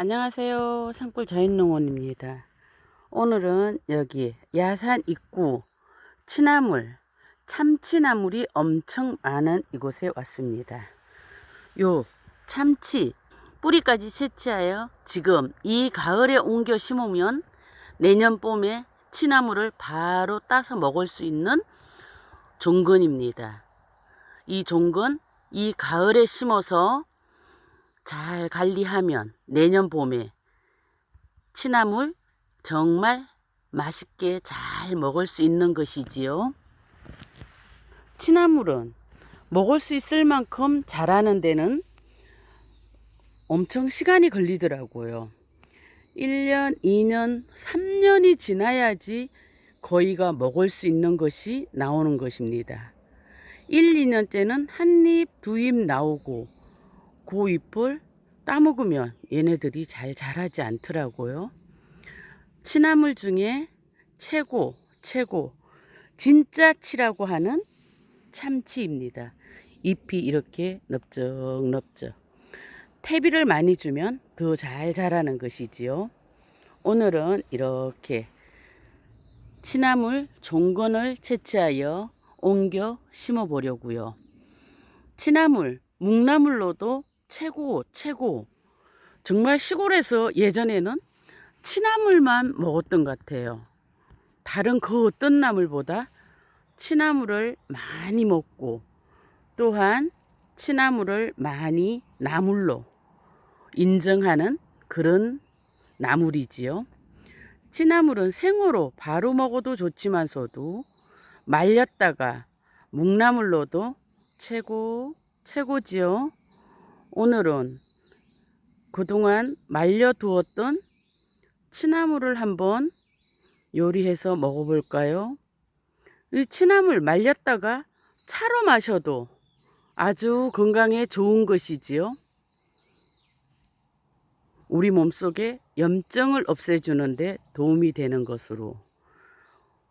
안녕하세요. 산골 자연농원입니다. 오늘은 여기 야산 입구 치나물, 참치나물이 엄청 많은 이곳에 왔습니다. 요 참치 뿌리까지 채취하여 지금 이 가을에 옮겨 심으면 내년 봄에 치나물을 바로 따서 먹을 수 있는 종근입니다. 이 종근 이 가을에 심어서 잘 관리하면 내년 봄에 치나물 정말 맛있게 잘 먹을 수 있는 것이지요. 치나물은 먹을 수 있을 만큼 자라는 데는 엄청 시간이 걸리더라고요. 1년, 2년, 3년이 지나야지 거의가 먹을 수 있는 것이 나오는 것입니다. 1, 2년째는 한 입, 두 입 나오고 그 잎을 따먹으면 얘네들이 잘 자라지 않더라고요. 치나물 중에 최고, 최고, 진짜 치라고 하는 참치입니다. 잎이 이렇게 넓적넓적. 퇴비를 많이 주면 더 잘 자라는 것이지요. 오늘은 이렇게 치나물 종건을 채취하여 옮겨 심어 보려고요. 치나물, 묵나물로도 최고, 최고. 정말 시골에서 예전에는 치나물만 먹었던 것 같아요. 다른 그 어떤 나물보다 치나물을 많이 먹고 또한 치나물을 많이 나물로 인정하는 그런 나물이지요. 치나물은 생으로 바로 먹어도 좋지만서도 말렸다가 묵나물로도 최고, 최고지요. 오늘은 그동안 말려두었던 치나물을 한번 요리해서 먹어볼까요? 이 치나물 말렸다가 차로 마셔도 아주 건강에 좋은 것이지요. 우리 몸속에 염증을 없애주는데 도움이 되는 것으로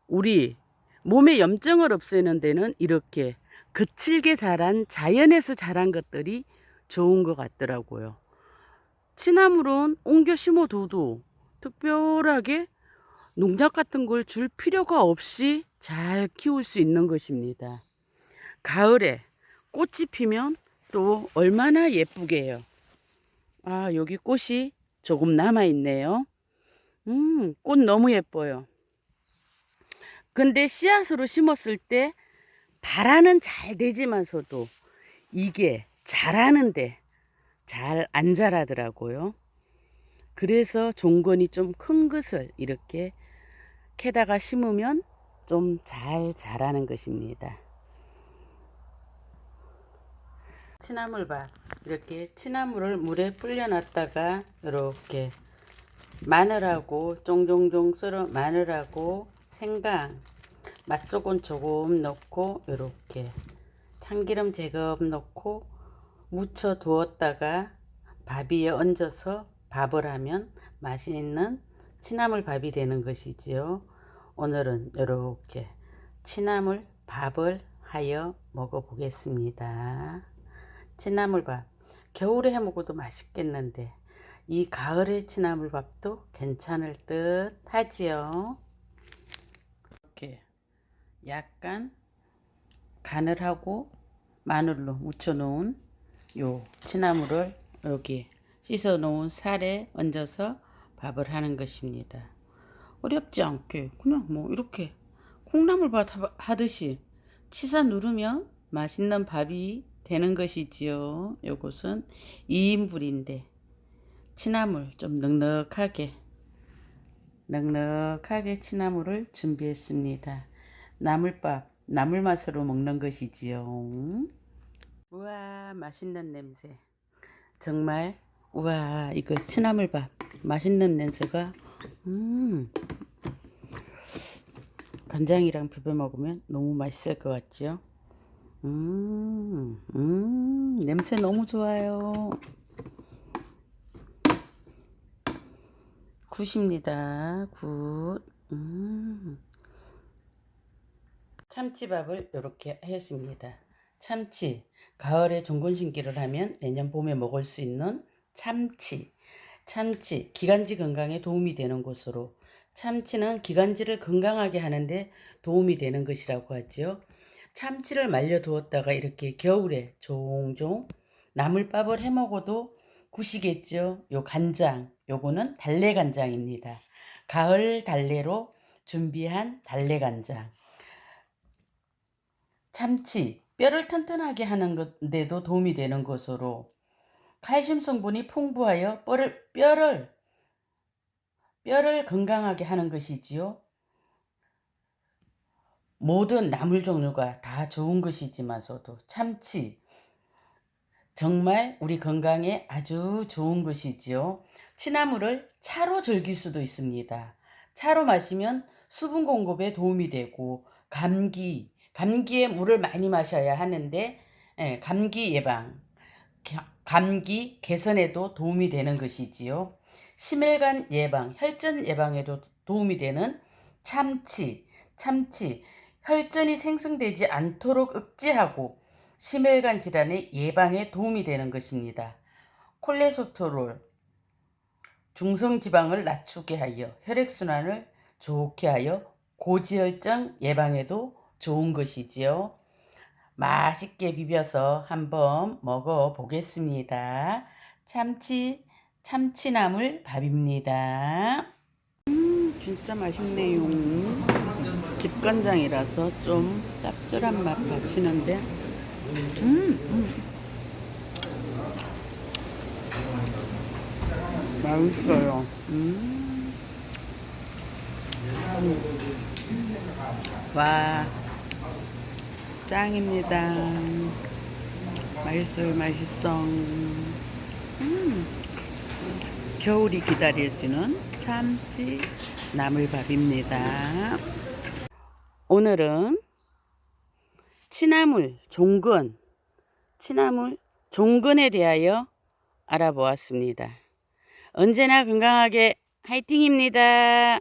우리 몸의 염증을 없애는 데는 이렇게 거칠게 자란 자연에서 자란 것들이 좋은 것 같더라고요. 치나물은 옮겨 심어둬도 특별하게 농약 같은 걸 줄 필요가 없이 잘 키울 수 있는 것입니다. 가을에 꽃이 피면 또 얼마나 예쁘게 해요. 아, 여기 꽃이 조금 남아 있네요. 음, 꽃 너무 예뻐요. 근데 씨앗으로 심었을 때 발화는 잘 되지만서도 이게 자라는데 잘 안 자라더라고요. 그래서 종건이 좀 큰 것을 이렇게 캐다가 심으면 좀 잘 자라는 것입니다. 치나물밥 이렇게 치나물을 물에 불려놨다가 이렇게 마늘하고 쫑쫑쫑 썰어 마늘하고 생강 맛소금 조금 넣고 이렇게 참기름 제법 넣고 묻혀 두었다가 밥 위에 얹어서 밥을 하면 맛있는 치나물 밥이 되는 것이지요. 오늘은 이렇게 치나물 밥을 하여 먹어보겠습니다. 치나물밥 겨울에 해 먹어도 맛있겠는데 이 가을의 치나물밥도 괜찮을 듯 하지요. 이렇게 약간 간을 하고 마늘로 묻혀 놓은 요 치나물을 여기 씻어 놓은 살에 얹어서 밥을 하는 것입니다. 어렵지 않게 그냥 뭐 이렇게 콩나물밥 하듯이 치사 누르면 맛있는 밥이 되는 것이지요. 요것은 2인분인데 치나물 좀 넉넉하게 넉넉하게 치나물을 준비했습니다. 나물밥 나물 맛으로 먹는 것이지요. 우와 맛있는 냄새. 정말 우와 이거 치나물밥. 맛있는 냄새가 음. 간장이랑 비벼 먹으면 너무 맛있을 것 같죠 음, 음 냄새 너무 좋아요. 굿입니다. 굿. 음. 참치밥을 이렇게 했습니다. 참치 가을에 종근심기를 하면 내년 봄에 먹을 수 있는 참치. 참치, 기관지 건강에 도움이 되는 것으로 참치는 기관지를 건강하게 하는데 도움이 되는 것이라고 하지요. 참치를 말려 두었다가 이렇게 겨울에 종종 나물밥을 해 먹어도 구시겠죠. 요 간장, 요거는 달래 간장입니다. 가을 달래로 준비한 달래 간장. 참치, 뼈를 튼튼하게 하는 것데도 도움이 되는 것으로 칼슘 성분이 풍부하여 뼈를, 뼈를, 뼈를 건강하게 하는 것이지요. 모든 나물 종류가 다 좋은 것이지만서도 참치, 정말 우리 건강에 아주 좋은 것이지요. 취나물을 차로 즐길 수도 있습니다. 차로 마시면 수분 공급에 도움이 되고 감기, 감기에 물을 많이 마셔야 하는데 예, 감기 예방, 가- 감기 개선에도 도움이 되는 것이지요. 심혈관 예방, 혈전 예방에도 도움이 되는 참치, 참치, 혈전이 생성되지 않도록 억제하고 심혈관 질환의 예방에 도움이 되는 것입니다. 콜레스테롤, 중성지방을 낮추게 하여 혈액순환을 좋게 하여 고지혈증 예방에도 좋은 것이지요. 맛있게 비벼서 한번 먹어 보겠습니다. 참치, 참치나물 밥입니다. 음, 진짜 맛있네요. 집간장이라서 좀 짭짤한 맛 나치는데, 음, 음. 맛있어요. 음. 와, 짱입니다. 맛있어요, 맛있어. 음. 겨울이 기다려지는 참치 나물밥입니다. 오늘은 치나물 종근, 치나물 종근에 대하여 알아보았습니다. 언제나 건강하게 화이팅입니다.